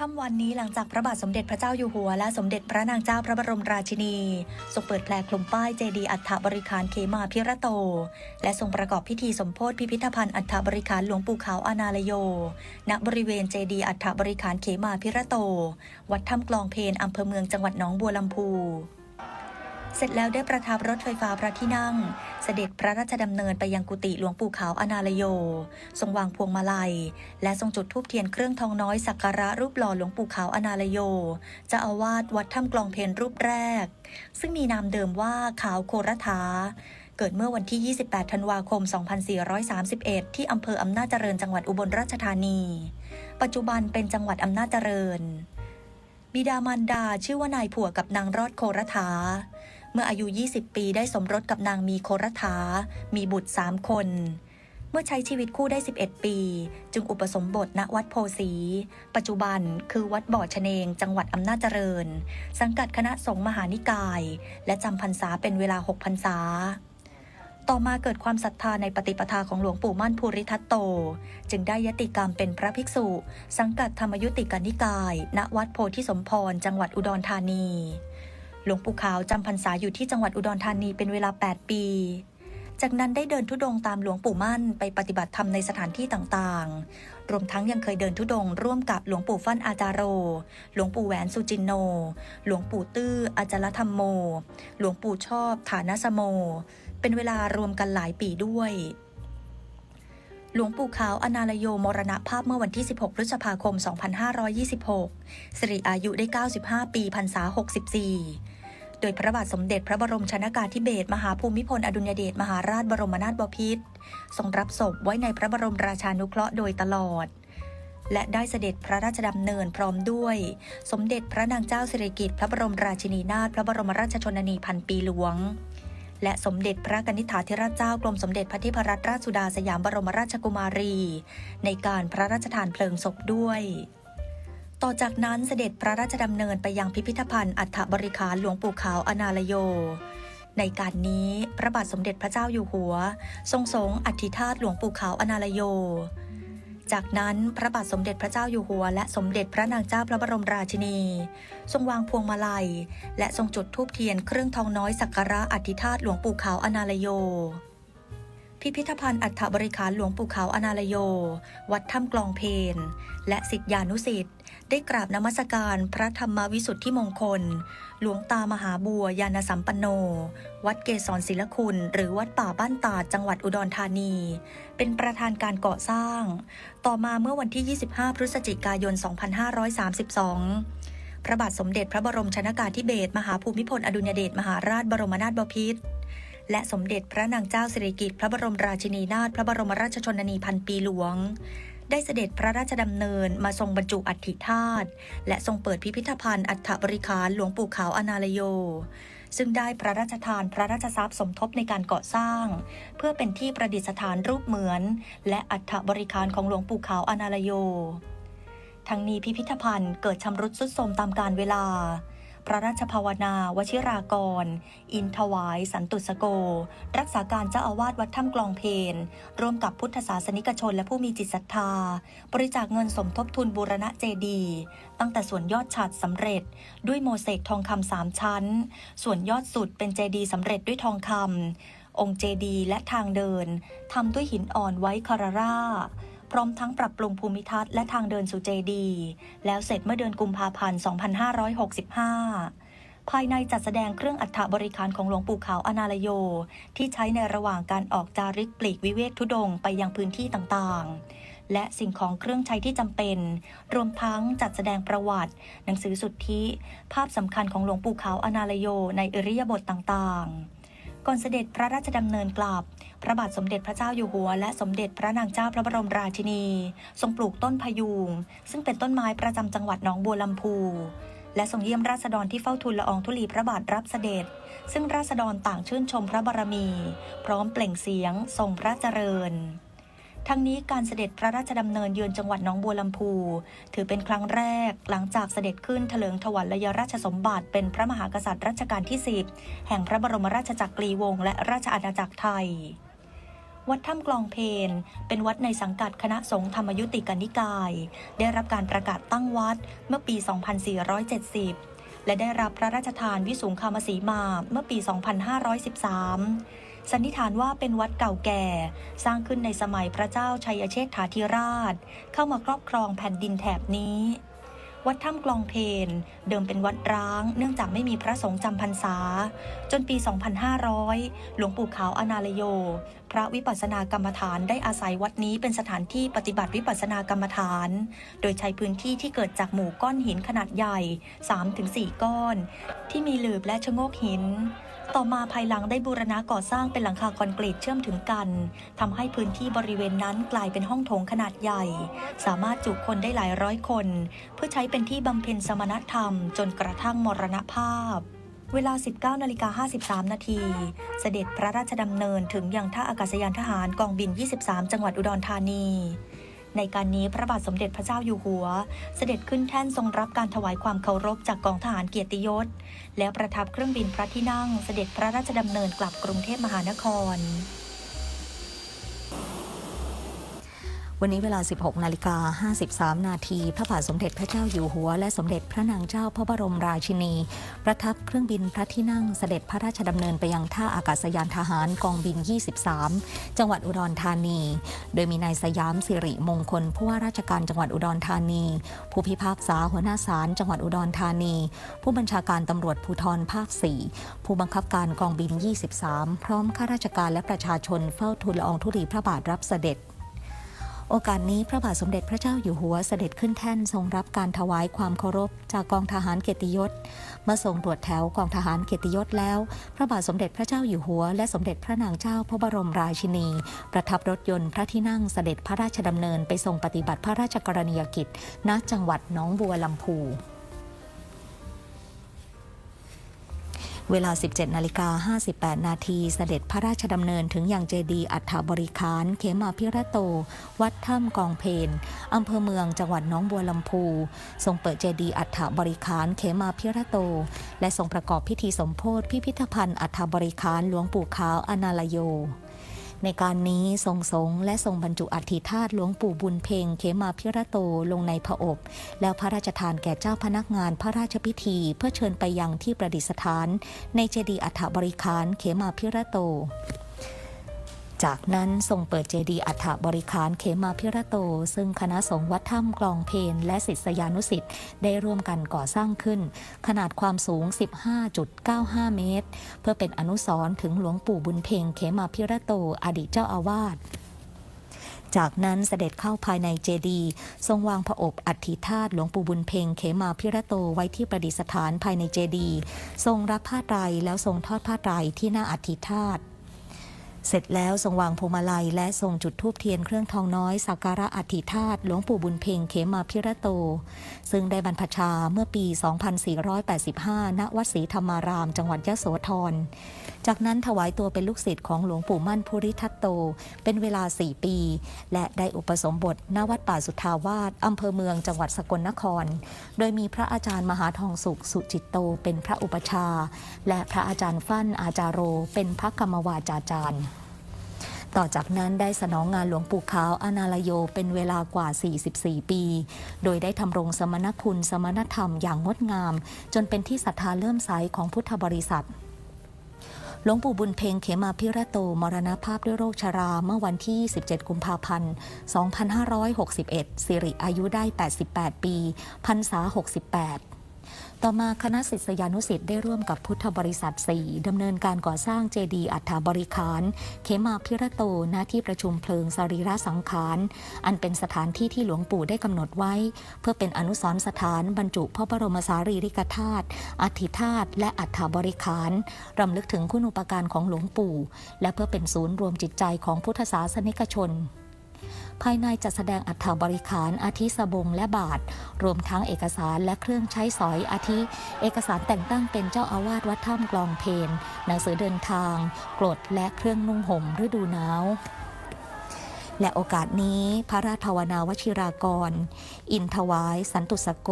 ค่ำวันนี้หลังจากพระบาทสมเด็จพระเจ้าอยู่หัว และสมเด็จพระนางเจ้าพระบรมราชินีทรงเปิดแผลคลุมป้ายเจดีย์อัฐบริคารเขมาพิระโต และทรงประกอบพิธีสมโพธิพิพิธภัณฑ์อัฐบริคารหลวงปู่ขาวอานาลโย ณบริเวณเจดีย์อัฐบริคารเขมาพิระโต วัดถ้ำกลองเพนอำเภอเมืองจังหวัดหนองบัวลำพู เสร็จแล้วได้ประทับรถไฟฟ้าพระที่นั่ง เสด็จพระราชดำเนินไปยังกุฏิหลวงปู่ขาวอนาลโย ทรงวางพวงมาลัย และทรงจุดธูปเทียนเครื่องทองน้อยสักการะรูปหล่อหลวงปู่ขาวอนาลโยจะอาวาสวัดถ้ำกลองเพนรูปแรก ซึ่งมีนามเดิมว่าขาวโครธาเกิดเมื่อวันที่ 28 ธันวาคม 2431 ที่อำเภออำนาจเจริญจังหวัดอุบลราชธานี ปัจจุบันเป็นจังหวัดอำนาจเจริญ บิดามารดาชื่อว่านายผัวกับนางรอดโครธา มื่ออายุ 20 ปีได้สมรสกับนางมีโครธามีบุตร3คน เมื่อใช้ชีวิตคู่ได้ 11 ปี จึงอุปสมบทณวัดโพสี ปัจจุบันคือวัดบ่อชเนง จังหวัดอำนาจเจริญ สังกัดคณะสงฆ์มหานิกาย และจำพรรษาเป็นเวลา 6 พรรษาต่อมาเกิดความศรัทธาในปฏิปทาของหลวงปู่มั่นภูริทัตโต จึงได้ยติกรรมเป็นพระภิกษุ สังกัดธรรมยุติกานิกาย ณวัดโพธิสมพรจังหวัดอุดรธานี หลวงปู่ขาวจำพรรษาอยู่ที่จังหวัดอุดรธานีเป็นเวลา 8 ปี จากนั้นได้เดินทุดงตามหลวงปู่มั่นไปปฏิบัติธรรมในสถานที่ต่างๆ รวมทั้งยังเคยเดินทุดงร่วมกับหลวงปู่ฟั่นอาจารโร หลวงปู่แหวนสุจินโน หลวงปู่ตื้ออาจารธรรมโม หลวงปู่ชอบฐานสโม เป็นเวลารวมกันหลายปีด้วยหลวงปู่ขาวอนาลโยมรณภาพเมื่อวันที่ 16 พฤษภาคม 2526 สิริอายุได้ 95 ปีพรรษา 64 โดยพระบาทสมเด็จพระบรมชนากาธิเบศรมหาภูมิพลอดุลยเดชมหาราชบรมนาถบพิตรทรงรับศพไว้ในพระบรมราชานุเคราะห์โดยตลอด และได้เสด็จพระราชดำเนินพร้อมด้วย สมเด็จพระนางเจ้าสิริกิติ์พระบรมราชินีนาถพระบรมราชชนนีพันปีหลวงและสมเด็จพระกนิษฐาธิราชเจ้ากรมสมเด็จพระเทพรัตนราชสุดาสยามบรมราชกุมารี ในการพระราชทานเพลิงศพด้วย ต่อจากนั้นเสด็จพระราชดำเนินไปยังพิพิธภัณฑ์อัฐบริคารหลวงปู่ขาวอนาลโย ในการนี้พระบาทสมเด็จพระเจ้าอยู่หัว ทรงสงอธิธาตุหลวงปู่ขาวอนาลโย จากนั้นพระบาทสมเด็จพระเจ้าอยู่หัว และสมเด็จพระนางเจ้าพระบรมราชินี ทรงวางพวงมาลัย และทรงจุดธูปเทียนเครื่องทองน้อยสักการะอธิธาตุหลวงปู่ขาวอนาลโยพิพิธภัณฑ์อัฐบริคารหลวงปู่ขาวอนาลโย วัดถ้ำกลองเพน และสิทธิานุสิทธิ ได้กราบนมัสการพระธรรมวิสุทธิมงคล หลวงตามหาบัวยานสัมปันโน วัดเกศรศิลคุณ หรือวัดป่าบ้านตาจังหวัดอุดรธานี เป็นประธานการก่อสร้าง ต่อมาเมื่อวันที่ 25 พฤศจิกายน 2532 พระบาทสมเด็จพระบรมชนากาธิเบศรมหาภูมิพลอดุลยเดชมหาราชบรมนาถบพิตรและสมเด็จพระนางเจ้าสิริกิติ์พระบรมราชินีนาถพระบรมราชชนนีพันปีหลวง ได้เสด็จพระราชดำเนินมาทรงบรรจุอัฐิธาตุและทรงเปิดพิพิธภัณฑ์อัฐบริคารหลวงปู่ขาวอนาลโย ซึ่งได้พระราชทานพระราชทรัพย์สมทบในการก่อสร้าง เพื่อเป็นที่ประดิษฐานรูปเหมือน และอัฐบริคารของหลวงปู่ขาวอนาลโย ทั้งนี้พิพิธภัณฑ์เกิดชำรุดทรุดโทรมตามกาลเวลา พระราชภาวนาวชิรากร อินทวาย สันตุสโก รักษาการเจ้าอาวาสวัดถ้ำกลองเพนร่วมกับพุทธศาสนิกชนและผู้มีจิตศรัทธา บริจาคเงินสมทบทุนบูรณะเจดี ตั้งแต่ส่วนยอดฉัดสำเร็จ ด้วยโมเสกทองคำสามชั้น ส่วนยอดสุดเป็นเจดีสำเร็จด้วยทองคำองค์เจดีและทางเดินทำด้วยหินอ่อนไว้คาราร่า พร้อมทั้งปรับปรุงภูมิทัศน์และทางเดินสู่เจดี แล้วเสร็จเมื่อเดือนกุมภาพันธ์ 2565 ภายในจัดแสดงเครื่องอัฐบริการของหลวงปู่ขาวอนาลโย ที่ใช้ในระหว่างการออกจาริกปลีกวิเวกทุดงไปยังพื้นที่ต่างๆ และสิ่งของเครื่องใช้ที่จำเป็น รวมทั้งจัดแสดงประวัติ หนังสือสุทธิ ภาพสำคัญของหลวงปู่ขาวอนาลโยในอริยาบถต่างๆ ก่อนเสด็จพระราชดำเนินกลับ พระบาทสมเด็จพระเจ้าอยู่หัว และสมเด็จพระนางเจ้าพระบรมราชินี ทรงปลูกต้นพยูงซึ่งเป็นต้นไม้ประจำจังหวัดหนองบัวลำพูและทรงเยี่ยมราษฎรที่เฝ้าทูลละอองธุลีพระบาทรับเสด็จ ซึ่งราษฎรต่างชื่นชมพระบารมี พร้อมเปล่งเสียงทรงพระเจริญ ทั้งนี้การเสด็จพระราชดำเนินเยือนจังหวัดหนองบัวลำพู ถือเป็นครั้งแรกหลังจากเสด็จขึ้นเถลิงถวัลยราชสมบัติ เป็นพระมหากษัตริย์รัชกาลที่ 10 แห่งพระบรมราชจักรีวงศ์และราชอาณาจักรไทยวัดถ้ำกลองเพนเป็นวัดในสังกัดคณะสงฆ์ธรรมยุติกนิกาย ได้รับการประกาศตั้งวัดเมื่อปี 2470 และได้รับพระราชทานวิสุงคามสีมาเมื่อปี 2513 สันนิษฐานว่าเป็นวัดเก่าแก่ สร้างขึ้นในสมัยพระเจ้าชัยเชษฐาธิราช เข้ามาครอบครองแผ่นดินแถบนี้ วัดถ้ำกลองเพนเดิมเป็นวัดร้าง เนื่องจากไม่มีพระสงฆ์จำพรรษา จนปี 2500 หลวงปู่ขาวอนาลโย พระวิปัสสนากรรมฐานได้อาศัยวัดนี้เป็นสถานที่ปฏิบัติวิปัสสนากรรมฐาน โดยใช้พื้นที่ที่เกิดจากหมู่ก้อนหินขนาดใหญ่ 3-4 ก้อน ที่มีหลืบและชะโงกหิน ต่อมาภายหลังได้บูรณะก่อสร้างเป็นหลังคาคอนกรีตเชื่อมถึงกันทำให้พื้นที่บริเวณนั้นกลายเป็นห้องโถงขนาดใหญ่ สามารถจุคนได้หลายร้อยคน เพื่อใช้เป็นที่บำเพ็ญสมณธรรม จนกระทั่งมรณภาพเวลา 19นาฬิกา53 นาที เสด็จพระราชดำเนินถึงยังท่าอากาศยานทหารกองบิน 23 จังหวัดอุดรธานี ในการนี้พระบาทสมเด็จพระเจ้าอยู่หัว เสด็จขึ้นแท่นทรงรับการถวายความเคารพจากกองทหารเกียรติยศ แล้วประทับเครื่องบินพระที่นั่งเสด็จพระราชดำเนินกลับกรุงเทพมหานคร วันนี้เวลา 16 นาฬิกา 53 นาที พระบาทสมเด็จพระเจ้าอยู่หัว และสมเด็จพระนางเจ้าพระบรมราชินี ประทับเครื่องบินพระที่นั่งเสด็จพระราชดำเนินไปยังท่าอากาศยานทหารกองบิน 23 จังหวัดอุดรธานี โดยมีนายสยามสิริมงคลผู้ว่าราชการจังหวัดอุดรธานี ผู้พิพากษาหัวหน้าศาลจังหวัดอุดรธานี ผู้บัญชาการตำรวจภูธรภาค 4 ผู้บังคับการกองบิน 23 พร้อมข้าราชการและประชาชนเฝ้าทูลละอองธุลีพระบาทรับเสด็จ โอกาสนี้พระบาทสมเด็จพระเจ้าอยู่หัวเสด็จขึ้นแท่นทรงรับการถวายความเคารพจากกองทหารเกียรติยศเมื่อทรงตรวจแถวกองทหารเกียรติยศแล้ว พระบาทสมเด็จพระเจ้าอยู่หัว และสมเด็จพระนางเจ้าพระบรมราชินี ประทับรถยนต์พระที่นั่งเสด็จพระราชดำเนินไปทรงปฏิบัติพระราชกรณียกิจณจังหวัดหนองบัวลำพู เวลา 17นาฬิกา58 นาทีเสด็จพระราชดำเนินถึงยังเจดีอัฐบริคารเขมาพิระโต วัดถ้ำกองเพนอำเภอเมืองจังหวัดน้องบัวลำพู ทรงเปิดเจดีอัฐบริคารเขมาพิระโต และทรงประกอบพิธีสมโพธิพิพิธภัณฑ์อัฐบริคารหลวงปู่ขาวอนาลโย ในการนี้ทรงสงและทรงบรรจุอัฐิธาตุหลวงปู่บุญเพ่งเขมาพิระโตลงในพระอบ แล้วพระราชทานแก่เจ้าพนักงานพระราชพิธี เพื่อเชิญไปยังที่ประดิษฐาน ในเจดีย์อัฐบริคารเขมาพิระโต จากนั้นทรงเปิดเจดีย์อัฐบริคารเขมาพิระโต ซึ่งคณะสงฆ์วัดถ้ำกลองเพนและศิษยานุสิษย์ได้ร่วมกันก่อสร้างขึ้น ขนาดความสูง 15.95 เมตร เพื่อเป็นอนุสรณ์ถึงหลวงปู่บุญเพ็งเขมาพิระโตอดีตเจ้าอาวาสจากนั้นเสด็จเข้าภายในเจดีย์ทรงวางพระอบอัฐิธาตุหลวงปู่บุญเพ็งเขมาพิระโตไว้ที่ประดิษฐานภายในเจดีย์ทรงรับผ้าไตรแล้วทรงทอดผ้าไตรที่หน้าอัฐิธาตุ เสร็จแล้วทรงวางพวงมาลัย และทรงจุดธูปเทียนเครื่องทองน้อยสักการะอธิธาตุหลวงปู่บุญเพ็งเขมาพิระโต ซึ่งได้บรรพชาเมื่อปี 2485 ณ วัดศรีธรรมาราม จังหวัดยะโสธร จากนั้นถวายตัวเป็นลูกศิษย์ของหลวงปู่มั่นภูริทัตโต เป็นเวลา 4 ปี และได้อุปสมบทณวัดป่าสุทธาวาสอำเภอเมืองจังหวัดสกลนคร โดยมีพระอาจารย์มหาทองสุขสุจิตโต เป็นพระอุปชา และพระอาจารย์ฟั่นอาจารโร เป็นพระกรรมวาจาจารย์ต่อจากนั้นได้สนองงานหลวงปู่ขาวอนาลโยเป็นเวลากว่า 44 ปี โดยได้ทำรงสมณคุณสมณธรรมอย่างงดงาม จนเป็นที่ศรัทธาเลื่อมใสของพุทธบริษัท หลวงปู่บุญเพ็งเขมาพิระโต มรณภาพด้วยโรคชราเมื่อวันที่ 17 กุมภาพันธ์ 2561 สิริอายุได้ 88 ปีพรรษา 68 ต่อมาคณะศิษยานุศิษย์ได้ร่วมกับพุทธบริษัท 4 ดำเนินการก่อสร้างเจดีย์อัฐบริคาร เขมาพิระโตณที่ประชุมเพลิงสรีระสังขาร อันเป็นสถานที่ที่หลวงปู่ได้กำหนดไว้ เพื่อเป็นอนุสรณ์สถานบรรจุพระบรมสารีริกธาตุอัฐิธาตุและอัฐบริคารรำลึกถึงคุณอุปการของหลวงปู่ และเพื่อเป็นศูนย์รวมจิตใจของพุทธศาสนิกชน ภายในจัดแสดงอัฐบริขารอาทิสบงและบาท รวมทั้งเอกสารและเครื่องใช้สอยอาทิ เอกสารแต่งตั้งเป็นเจ้าอาวาสวัดถ้ำกลองเพนหนังสือเดินทางกรดและเครื่องนุ่งห่มฤดูหนาวและโอกาสนี้พระราชภาวนาวชิรากร อินถวาย สันตุสโก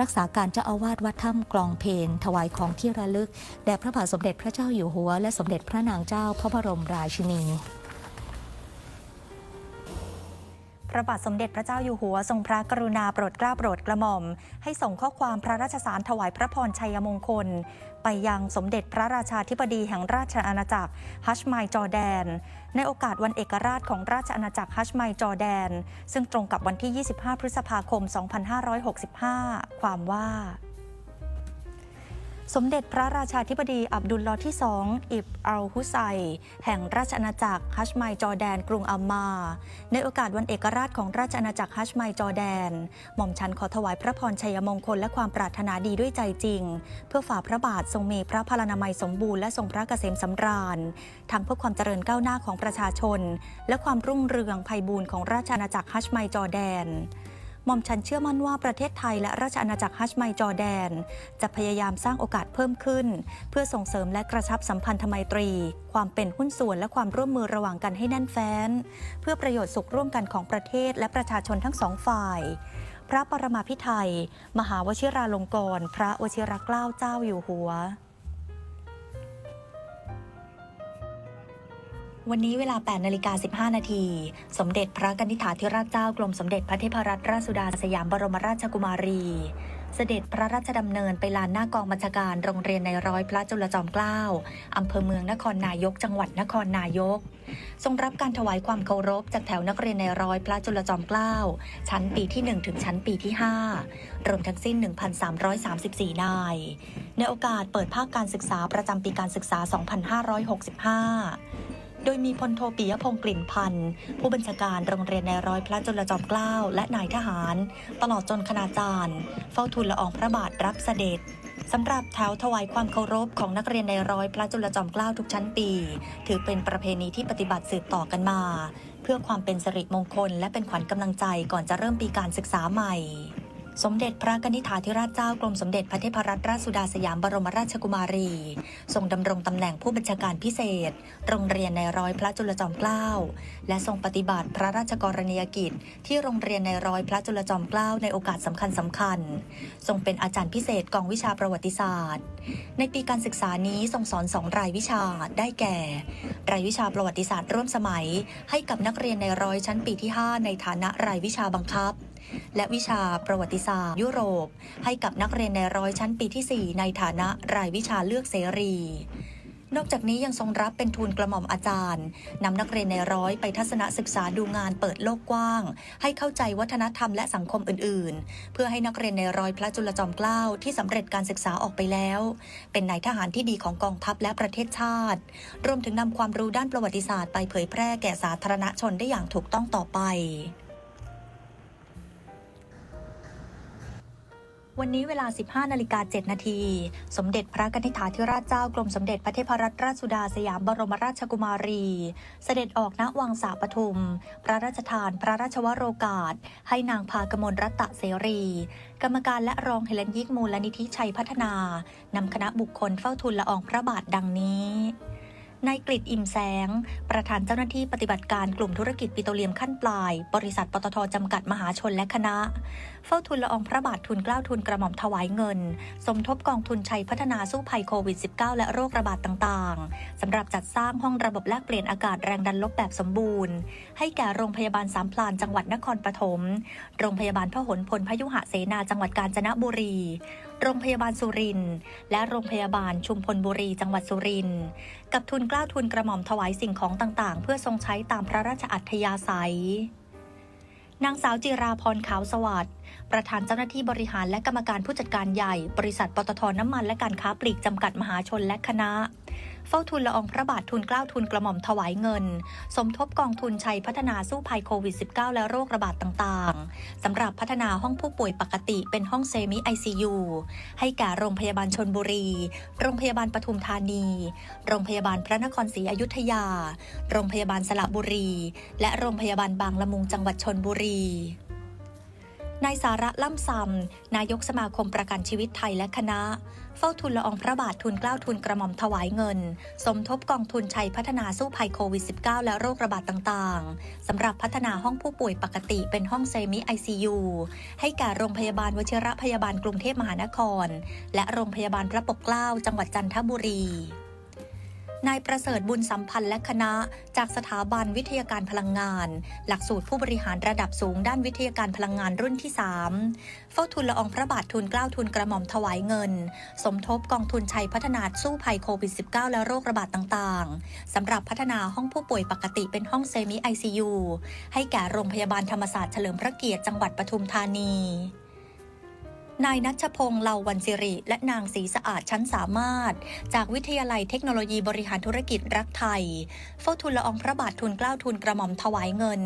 รักษาการเจ้าอาวาสวัดถ้ำกลองเพนถวายของที่ระลึก แด่พระบาทสมเด็จพระเจ้าอยู่หัว และสมเด็จพระนางเจ้าพระบรมราชินี พระบาทสมเด็จพระเจ้าอยู่หัวทรงพระกรุณาโปรดเกล้าโปรดกระหม่อม ให้ส่งข้อความพระราชสารถวายพระพรชัยมงคล ไปยังสมเด็จพระราชาธิบดีแห่งราชอาณาจักรฮัชไมจอร์แดน ในโอกาสวันเอกราชของราชอาณาจักรฮัชไมจอร์แดน ซึ่งตรงกับวันที่ 25 พฤษภาคม 2565 ความว่า สมเด็จพระราชาธิบดีอับดุลลอฮ์ที่สองอิบอัลฮุไซ แห่งราชอาณาจักรฮัชไมจอแดนกรุงอัมมา ในโอกาสวันเอกราชของราชอาณาจักรฮัชไมจอแดน หม่อมฉันขอถวายพระพรชัยมงคลและความปรารถนาดีด้วยใจจริง เพื่อฝ่าพระบาททรงมีพระพลานามัยสมบูรณ์และทรงพระเกษมสำราญ ทั้งเพื่อความเจริญก้าวหน้าของประชาชน และความรุ่งเรืองไพบูรย์ของราชอาณาจักรฮัชไมจอแดน ม่อมฉันเชื่อมั่นว่าประเทศไทยและราชอาณาจักรฮัชไมจอร์แดน จะพยายามสร้างโอกาสเพิ่มขึ้น เพื่อส่งเสริมและกระชับสัมพันธไมตรี ความเป็นหุ้นส่วนและความร่วมมือระหว่างกันให้แน่นแฟ้น เพื่อประโยชน์สุขร่วมกันของประเทศและประชาชนทั้งสองฝ่าย พระปรมาภิไธยมหาวชิราลงกรณ์พระวชิรเกล้าเจ้าอยู่หัว วันนี้เวลา 8 นาฬิกา 15 นาที สมเด็จพระกนิษฐาธิราชเจ้ากรมสมเด็จพระเทพรัตนราชสุดาสยามบรมราชกุมารี เสด็จพระราชดำเนินไปลานหน้ากองบัญชาการโรงเรียนในร้อยพระจุลจอมเกล้าอำเภอเมืองนครนายก จังหวัดนครนายก ทรงรับการถวายความเคารพจากแถวนักเรียนในร้อยพระจุลจอมเกล้าชั้นปีที่ 1 ถึงชั้นปีที่ 5 รวมทั้งสิ้น 1,334 นาย ในโอกาสเปิดภาคการศึกษาประจำปีการศึกษา 2565 โดยมีพลโทปิยพงศ์กลิ่นพันธ์ผู้บัญชาการโรงเรียนในร้อยพระจุลจอมเกล้าและนายทหาร ตลอดจนคณาจารย์ เฝ้าทูลละอองพระบาทรับเสด็จสำหรับแถวถวายความเคารพของนักเรียนในร้อยพระจุลจอมเกล้าทุกชั้นปี ถือเป็นประเพณีที่ปฏิบัติสืบต่อกันมา เพื่อความเป็นสิริมงคลและเป็นขวัญกำลังใจก่อนจะเริ่มปีการศึกษาใหม่ สมเด็จพระกนิษฐาธิราชเจ้ากรมสมเด็จพระเทพรัตนราชสุดาสยามบรมราชกุมารี ทรงดำรงตำแหน่งผู้บัญชาการพิเศษ โรงเรียนในร้อยพระจุลจอมเกล้า และทรงปฏิบัติพระราชกรณียกิจ ที่โรงเรียนในร้อยพระจุลจอมเกล้าในโอกาสสำคัญสำคัญ ทรงเป็นอาจารย์พิเศษกองวิชาประวัติศาสตร์ ในปีการศึกษานี้ทรงสอนสองรายวิชาได้แก่ รายวิชาประวัติศาสตร์ร่วมสมัย ให้กับนักเรียนในร้อยชั้นปีที่ 5 ในฐานะรายวิชาบังคับ และวิชาประวัติศาสตร์ ยุโรป ให้กับนักเรียนในร้อยชั้นปีที่ 4 ในฐานะรายวิชาเลือกเสรี นอกจากนี้ยังทรงรับเป็นทูลกระหม่อมอาจารย์นำนักเรียนในร้อยไปทัศนศึกษาดูงานเปิดโลกกว้าง ให้เข้าใจวัฒนธรรมและสังคมอื่น ๆ เพื่อให้นักเรียนในร้อยพระจุลจอมเกล้าที่สำเร็จการศึกษาออกไปแล้ว เป็นนายทหารที่ดีของกองทัพและประเทศชาติ รวมถึงนำความรู้ด้านประวัติศาสตร์ไปเผยแพร่แก่สาธารณชนได้อย่างถูกต้องต่อไป วันนี้เวลา 15 นาฬิกา 7 นาที สมเด็จพระกนิษฐาธิราชเจ้ากรมสมเด็จพระเทพรัตนราชสุดาสยามบรมราชกุมารี เสด็จออกณวังสาปทุม พระราชทานพระราชวโรกาส ให้นางพากมลรัตตะเสรี กรรมการและรองเฮเลนยิกมูลนิธิชัยพัฒนานำคณะบุคคลเฝ้าทูลละอองพระบาทดังนี้ นายกฤษอิ่มแสง ประธานเจ้าหน้าที่ปฏิบัติการกลุ่มธุรกิจปิโตรเลียมขั้นปลาย บริษัทปตทจำกัดมหาชนและคณะ เฝ้าทุนละอองพระบาททุนเกล้าทุนกระหม่อมถวายเงิน สมทบกองทุนชัยพัฒนาสู้ภัยโควิด -19 และโรคระบาดต่างๆสำหรับจัดสร้างห้องระบบแลกเปลี่ยนอากาศแรงดันลบแบบสมบูรณ์ ให้แก่โรงพยาบาลสามพลานจังหวัดนครปฐมโรงพยาบาลพหลพลพยุหะเสนาจังหวัดกาญจนบุรี โรงพยาบาลสุรินทร์และโรงพยาบาลชุมพลบุรีจังหวัดสุรินทร์กับทุนกล้าทุนกระหม่อมถวายสิ่งของต่างๆ เพื่อทรงใช้ตามพระราชอัธยาศัยนางสาวจิราพรขาวสวัสดิ์ประธานเจ้าหน้าที่บริหารและกรรมการผู้จัดการใหญ่ บริษัทปตทน้ำมันและการค้าปลีกจำกัดมหาชนและคณะ เฝ้าทุนละอองพระบาททุนเกล้าทุนกระหม่อมถวายเงิน สมทบกองทุนชัยพัฒนาสู้ภัยโควิด -19 และโรคระบาดต่างๆสำหรับพัฒนาห้องผู้ป่วยปกติเป็นห้องเซมิ ICU ให้แก่โรงพยาบาลชนบุรี โรงพยาบาลปทุมธานี โรงพยาบาลพระนครศรีอยุธยา โรงพยาบาลสระบุรี และโรงพยาบาลบางละมุงจังหวัดชนบุรี นายสาระล่ำซำนายกสมาคมประกันชีวิตไทยและคณะ เฝ้าทุนละองพระบาททุนเกล้าทุนกระหม่อมถวายเงิน สมทบกองทุนชัยพัฒนาสู้ภัยโควิด -19 และโรคระบาดต่างๆ สำหรับพัฒนาห้องผู้ป่วยปกติเป็นห้องเซมิ ICU ให้แก่โรงพยาบาลวชิระพยาบาลกรุงเทพมหานคร และโรงพยาบาลพระปกเกล้าจังหวัดจันทบุรี นายประเสริฐบุญสัมพันธ์และคณะ จากสถาบันวิทยาการพลังงาน หลักสูตรผู้บริหารระดับสูงด้านวิทยาการพลังงานรุ่นที่ 3 เฝ้าทุนละอองพระบาททุนเกล้าทุนกระหม่อมถวายเงิน สมทบกองทุนชัยพัฒนาสู้ภัยโควิด -19 และโรคระบาดต่างๆสำหรับพัฒนาห้องผู้ป่วยปกติเป็นห้องเซมิ ICU ให้แก่โรงพยาบาลธรรมศาสตร์เฉลิมพระเกียรติจังหวัดปทุมธานี นายนัชพงษ์เหลาวันสิริ และนางศรีสะอาดชั้นสามารถ จากวิทยาลัยเทคโนโลยีบริหารธุรกิจรักไทย เฝ้าทุนละอองพระบาททุนเกล้าทุนกระหม่อมถวายเงิน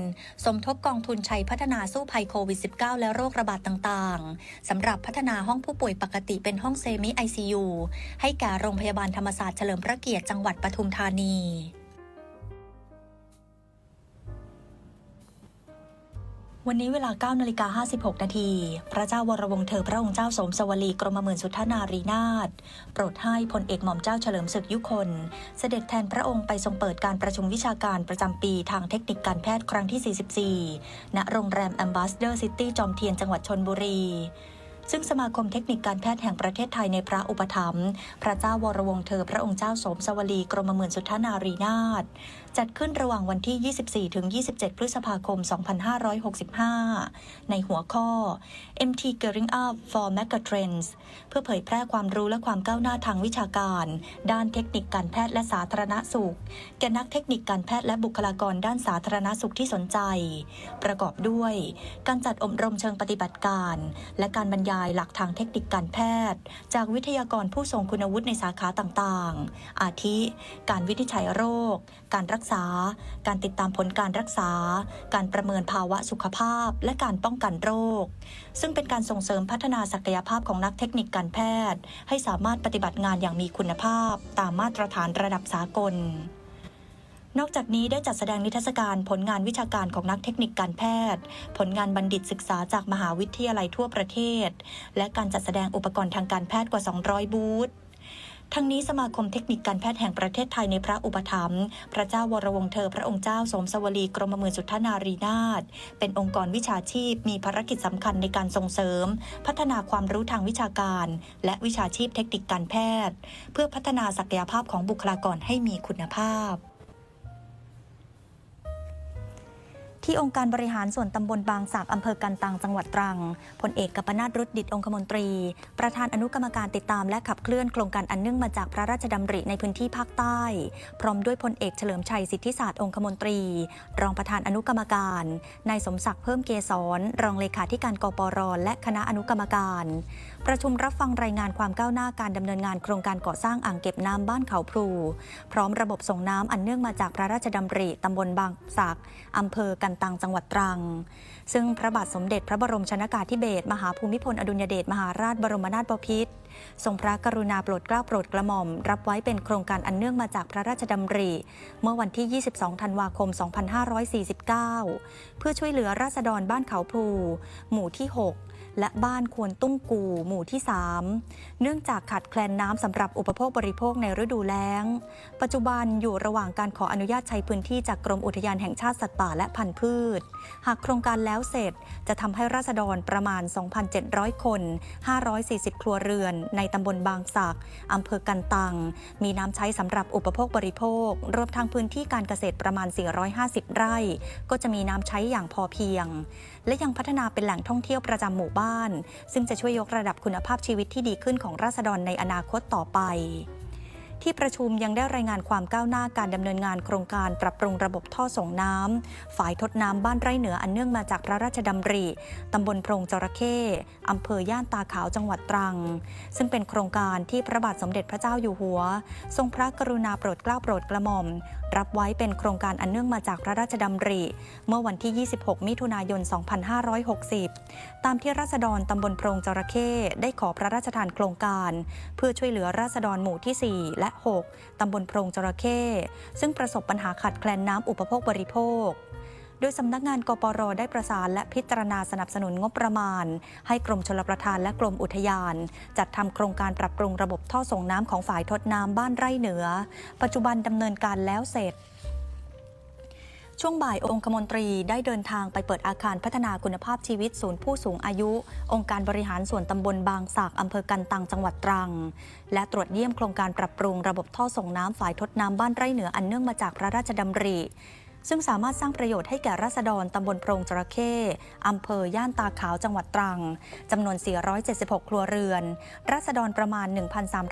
สมทบกองทุนชัยพัฒนาสู้ภัยโควิด -19 และโรคระบาดต่างๆ สำหรับพัฒนาห้องผู้ป่วยปกติเป็นห้องเซมิ ICU ให้แก่โรงพยาบาลธรรมศาสตร์เฉลิมพระเกียรติจังหวัดปทุมธานี วันนี้เวลา9นาฬิกา56 นาที พระเจ้าวรวงศ์เธอพระองค์เจ้าสมสวลีกรมหมื่นสุทธนารีนาถโปรดให้พลเอกหม่อมเจ้าเฉลิมศึกยุคน เสด็จแทนพระองค์ไปทรงเปิดการประชุมวิชาการประจำปีทางเทคนิคการแพทย์ครั้งที่ 44 ณ โรงแรมแอมบาสเดอร์ซิตี้จอมเทียนจังหวัดชนบุรี ซึ่งสมาคมเทคนิคการแพทย์แห่งประเทศไทยในพระอุปถัมภ์พระเจ้าวรวงเธอพระองค์เจ้าสมสวลีกรมหมื่นสุทธนารีนาถจัดขึ้นระหว่างวันที่ 24 ถึง 27 พฤษภาคม 2565 ในหัวข้อ MT Gearing Up for Megatrends เพื่อเผยแพร่ความรู้และความก้าวหน้าทางวิชาการ ด้านเทคนิคการแพทย์และสาธารณสุข แก่นักเทคนิคการแพทย์และบุคลากรด้านสาธารณสุขที่สนใจ ประกอบด้วย การจัดอบรมเชิงปฏิบัติการ และการบรรยายหลักทางเทคนิคการแพทย์ จากวิทยากรผู้ทรงคุณวุฒิในสาขาต่างๆ อาทิ การวินิจฉัยโรค การรักษา การติดตามผลการรักษา การประเมินภาวะสุขภาพ และการป้องกันโรค ซึ่งเป็นการส่งเสริมพัฒนาศักยภาพของนักเทคนิคการแพทย์ ให้สามารถปฏิบัติงานอย่างมีคุณภาพ ตามมาตรฐานระดับสากล นอกจากนี้ได้จัดแสดงนิทรรศการผลงานวิชาการของนักเทคนิคการแพทย์ ผลงานบัณฑิตศึกษาจากมหาวิทยาลัยทั่วประเทศ และการจัดแสดงอุปกรณ์ทางการแพทย์กว่า 200 บูธทั้งนี้สมาคมเทคนิคการแพทย์แห่งประเทศไทยในพระอุปถัมภ์พระเจ้าวรวงเธอพระองค์เจ้าสมสวลีกรมหมื่นสุทธนารีนาถเป็นองค์กรวิชาชีพ มีภารกิจสำคัญในการส่งเสริม พัฒนาความรู้ทางวิชาการ และวิชาชีพเทคนิคการแพทย์ เพื่อพัฒนาศักยภาพของบุคลากรให้มีคุณภาพ ที่องค์การบริหารส่วนตำบลบางสากอำเภอกันตังจังหวัดตรังพลเอกกัปนาตรุดดิตองคมนตรี ประธานอนุกรรมการติดตามและขับเคลื่อนโครงการอันเนื่องมาจากพระราชดำริในพื้นที่ภาคใต้ พร้อมด้วยพลเอกเฉลิมชัยสิทธิศาสตร์องคมนตรี รองประธานอนุกรรมการนายสมศักดิ์เพิ่มเกษรรองเลขาธิการกปรและคณะอนุกรรมการ ประชุมรับฟังรายงานความก้าวหน้าการดำเนินงานโครงการก่อสร้างอ่างเก็บน้ำบ้านเขาพลูพร้อมระบบส่งน้ำอันเนื่องมาจากพระราชดำริตำบลบางสักอำเภอกันตังจังหวัดตรัง ซึ่งพระบาทสมเด็จพระบรมชนากาธิเบศรมหาภูมิพลอดุลยเดชมหาราชบรมนาถบพิตรทรงพระกรุณาโปรดเกล้าโปรดกระหม่อม รับไว้เป็นโครงการอันเนื่องมาจากพระราชดำริ เมื่อวันที่ 22 ธันวาคม 2549 เพื่อช่วยเหลือราษฎรบ้านเขาพลูหมู่ที่ 6 และบ้านควรตุ้งกูหมู่ที่ 3 เนื่องจากขาดแคลนน้ำสำหรับอุปโภคบริโภคในฤดูแล้ง ปัจจุบันอยู่ระหว่างการขออนุญาตใช้พื้นที่จากกรมอุทยานแห่งชาติสัตว์ป่าและพันธุ์พืช หากโครงการแล้วเสร็จจะทำให้ราษฎรประมาณ 2,700 คน 540 ครัวเรือน ในตำบลบางสักอำเภอกันตัง มีน้ำใช้สำหรับอุปโภคบริโภค รวมทั้งพื้นที่การเกษตรประมาณ 450 ไร่ ก็จะมีน้ำใช้อย่างพอเพียง และยังพัฒนาเป็นแหล่งท่องเที่ยวประจำหมู่บ้าน ซึ่งจะช่วยยกระดับคุณภาพชีวิตที่ดีขึ้นของราษฎรในอนาคตต่อไป ที่ประชุมยังได้รายงานความก้าวหน้าการดำเนินงานโครงการปรับปรุงระบบท่อส่งน้ำฝ่ายทดน้ำบ้านไร่เหนืออันเนื่องมาจากพระราชดำริตำบลโพรงจระเข้อำเภอย่านตาขาวจังหวัดตรัง ซึ่งเป็นโครงการที่พระบาทสมเด็จพระเจ้าอยู่หัว ทรงพระกรุณาโปรดเกล้าโปรดกระหม่อม รับไว้เป็นโครงการอันเนื่องมาจากพระราชดำริ เมื่อวันที่ 26 มิถุนายน 2560 ตามที่ราษฎรตำบลโพรงจระเข้ได้ขอพระราชทานโครงการ เพื่อช่วยเหลือราษฎรหมู่ที่ 4และ 6 ตำบลโพรงจระเข้ซึ่งประสบปัญหาขาดแคลนน้ำอุปโภคบริโภค โดยสำนักงานกปรได้ประสานและพิจารณาสนับสนุนงบประมาณ ให้กรมชลประทานและกรมอุทยาน จัดทำโครงการปรับปรุงระบบท่อส่งน้ำของฝ่ายทดน้ำบ้านไร่เหนือ ปัจจุบันดำเนินการแล้วเสร็จ ช่วงบ่ายองคมนตรีได้เดินทางไปเปิดอาคารพัฒนาคุณภาพชีวิตศูนย์ผู้สูงอายุ องค์การบริหารส่วนตำบลบางสากอำเภอกันตังจังหวัดตรัง และตรวจเยี่ยมโครงการปรับปรุงระบบท่อส่งน้ำฝ่ายทดน้ำบ้านไร่เหนืออันเนื่องมาจากพระราชดำริ ซึ่งสามารถสร้างประโยชน์ให้แก่ราษฎรตำบลโพรงจระเข้อำเภอย่านตาขาวจังหวัดตรังจำนวน 476 ครัวเรือน ราษฎรประมาณ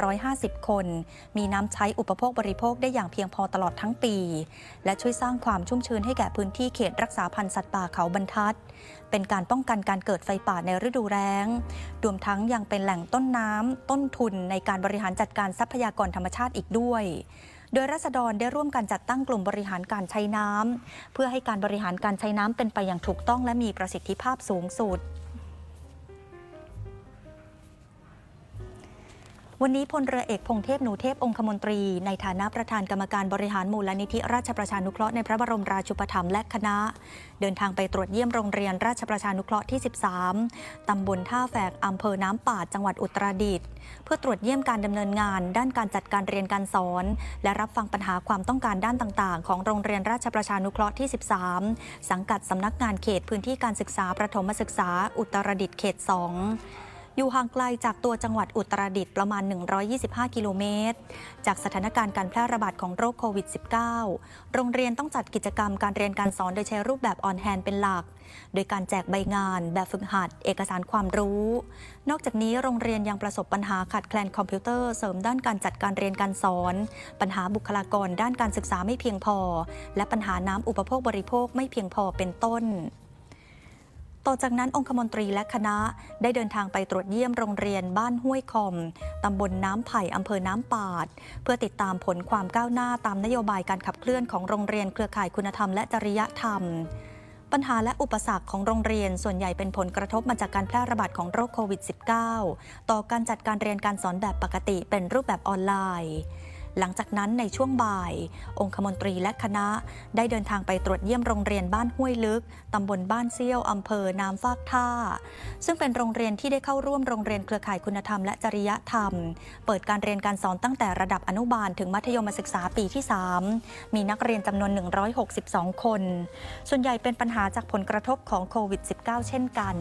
1,350 คน มีน้ำใช้อุปโภคบริโภคได้อย่างเพียงพอตลอดทั้งปี และช่วยสร้างความชุ่มชื้นให้แก่พื้นที่เขตรักษาพันธุ์สัตว์ป่าเขาบรรทัด เป็นการป้องกันการเกิดไฟป่าในฤดูแล้งรวมทั้งยังเป็นแหล่งต้นน้ำต้นทุนในการบริหารจัดการทรัพยากรธรรมชาติอีกด้วย โดยรัษฎรได้ร่วมกันจัดตั้งกลุ่มบริหารการใช้น้ำเพื่อให้การบริหารการใช้น้ำเป็นไปอย่างถูกต้องและมีประสิทธิภาพสูงสุด วันนี้พลเรือเอกพงเทพหนูเทพองคมนตรี ในฐานะประธานกรรมการบริหารมูลนิธิราชประชานุเคราะห์ในพระบรมราชูปถัมภ์และคณะ เดินทางไปตรวจเยี่ยมโรงเรียนราชประชานุเคราะห์ที่ 13 ตำบลท่าแฝกอำเภอน้ำป่าจังหวัดอุตรดิตถ์เพื่อตรวจเยี่ยมการดำเนินงาน ด้านการจัดการเรียนการสอน และรับฟังปัญหาความต้องการด้านต่าง ๆ ของโรงเรียนราชประชานุเคราะห์ที่ 13 สังกัดสำนักงานเขตพื้นที่การศึกษาประถมศึกษา อุตรดิตถ์เขต 2 อยู่ห่างไกลจากตัวจังหวัดอุตรดิตถ์ประมาณ 125 กิโลเมตร จากสถานการณ์การแพร่ระบาดของโรคโควิด -19 โรงเรียนต้องจัดกิจกรรมการเรียนการสอนโดยใช้รูปแบบออนแฮนเป็นหลัก โดยการแจกใบงาน แบบฝึกหัด เอกสารความรู้ นอกจากนี้โรงเรียนยังประสบปัญหาขาดแคลนคอมพิวเตอร์เสริมด้านการจัดการเรียนการสอน ปัญหาบุคลากรด้านการศึกษาไม่เพียงพอ และปัญหาน้ำอุปโภคบริโภคไม่เพียงพอเป็นต้น ต่อจากนั้นองคมนตรีและคณะได้เดินทางไปตรวจเยี่ยมโรงเรียนบ้านห้วยคอมตำบลน้ำไผ่อำเภอน้ำปาด เพื่อติดตามผลความก้าวหน้าตามนโยบายการขับเคลื่อนของโรงเรียนเครือข่ายคุณธรรมและจริยธรรม ปัญหาและอุปสรรคของโรงเรียนส่วนใหญ่เป็นผลกระทบมาจากการแพร่ระบาดของโรคโควิด -19 ต่อการจัดการเรียนการสอนแบบปกติเป็นรูปแบบออนไลน์ หลังจากนั้นในช่วงบ่าย องคมนตรีและคณะได้เดินทางไปตรวจเยี่ยมโรงเรียนบ้านห้วยลึก ตำบลบ้านเซี่ยว อำเภอน้ำฟากท่า ซึ่งเป็นโรงเรียนที่ได้เข้าร่วมโรงเรียนเครือข่ายคุณธรรมและจริยธรรม เปิดการเรียนการสอนตั้งแต่ระดับอนุบาลถึงมัธยมศึกษาปีที่ 3 มีนักเรียนจำนวน 162 คน ส่วนใหญ่เป็นปัญหาจากผลกระทบของโควิด -19 เช่นกัน